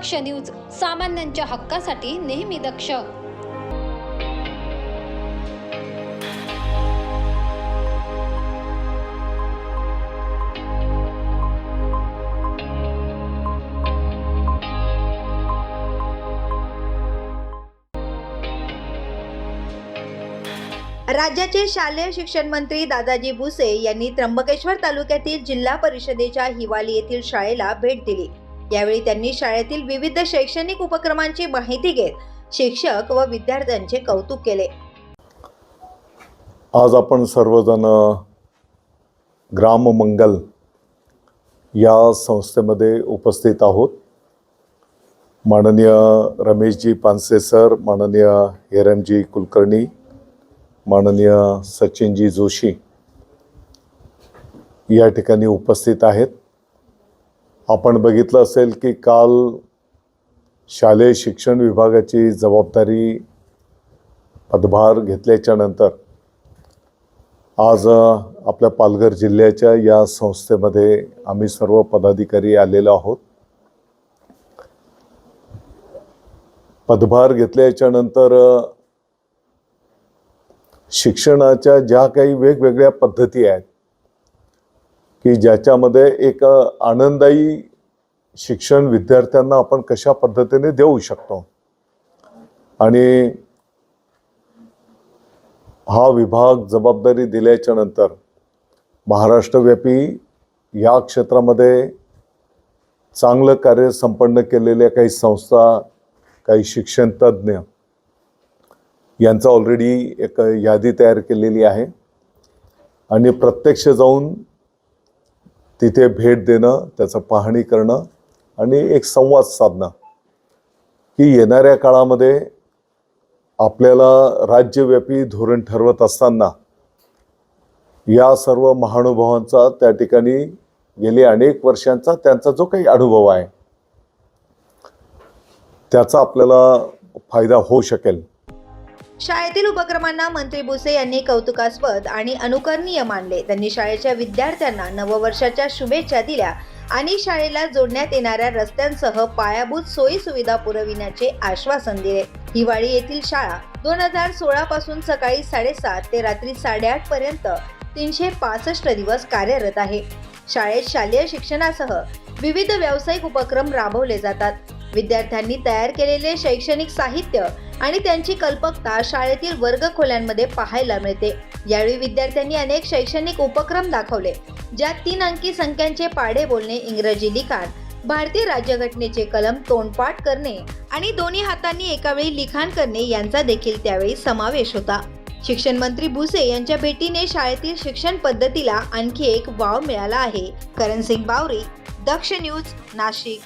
दक्ष news सामान्यांच्या हक्कासाठी नेहमी दक्ष. राज्याचे शालेय शिक्षण मंत्री दादाजी भुसे यांनी त्र्यंबकेश्वर तालुक्यातील जिल्हा परिषदेच्या हिवाली येथील शाळेला भेट दिली. यावेळी त्यांनी शाळेतील विविध शैक्षणिक उपक्रमांची माहिती घेत शिक्षक व विद्यार्थ्यांचे कौतुक केले. आज आपण सर्वजण ग्राममंगल या संस्थेमध्ये उपस्थित आहोत. माननीय रमेशजी पानसे सर माननीय हिरमजी कुलकर्णी माननीय सचिनजी जोशी या ठिकाणी उपस्थित आहेत. आपण बघितलं असेल की काल शालेय शिक्षण विभागाची जबाबदारी पदभार घेतल्याच्या नंतर आज आपल्या पालघर जिल्ह्याच्या या संस्थेमध्ये आम्ही सर्व पदाधिकारी आलेलो आहोत. पदभार घेतल्याच्या नंतर शिक्षणाच्या ज्या काही वेगवेगळ्या पद्धती आहेत की ज्याच्यामध्ये एक आनंददायी शिक्षण विद्यार्थ्यांना आपण कशा पद्धतीने देऊ शकतो? आणि हा विभाग जबाबदारी दिल्याच्या नंतर महाराष्ट्रव्यापी या क्षेत्रामध्ये चांगलं कार्य संपन्न केलेल्या काही संस्था काही शिक्षण तज्ज्ञ यांचा ऑलरेडी एक यादी तयार केलेली आहे. आणि प्रत्यक्ष जाऊन तिथे भेट देणं त्याचं पाहणी करणं आणि एक संवाद साधणं. की येणाऱ्या काळामध्ये आपल्याला राज्यव्यापी धोरण ठरवत असताना या सर्व महानुभावांचा त्या ठिकाणी गेली अनेक वर्षांचा त्यांचा जो काही अनुभव आहे त्याचा आपल्याला फायदा होऊ शकेल. शाळेतील उपक्रमांना मंत्री भुसे यांनी कौतुकास्पद आणि अनुकरणीय मानले. त्यांनी शाळेच्या विद्यार्थ्यांना नववर्षाच्या शुभेच्छा दिल्या आणि शाळेला जोडण्यात येणाऱ्या रस्त्यांसह पायाभूत सोयी सुविधा पुरविण्याचे आश्वासन दिले. हिवाळी येथील शाळा दोन हजार सोळा पासून सकाळी साडेसात ते रात्री साडेआठ पर्यंत तीनशे पासष्ट दिवस कार्यरत आहे. शाळेत शालेय शिक्षणासह विविध व्यावसायिक उपक्रम राबवले जातात. विद्यार्थ्यांनी तयार केलेले शैक्षणिक साहित्य आणि त्यांची कल्पकता शाळेतील वर्गखोल्यांमध्ये पाहायला मिळते. यावेळी विद्यार्थ्यांनी अनेक शैक्षणिक उपक्रम दाखवले ज्यात तीन अंकी संख्यांचे पाढे बोलणे इंग्रजी लिखाण भारतीय राज्यघटनेचे कलम तोंडपाठ करणे आणि दोन्ही हातांनी एकावेळी लिखाण करणे यांचा देखील त्यावेळी समावेश होता. शिक्षण मंत्री भुसे यांच्या भेटीने शाळेतील शिक्षण पद्धतीला आणखी एक वाव मिळाला आहे. करण सिंग बावरी दक्ष न्यूज नाशिक.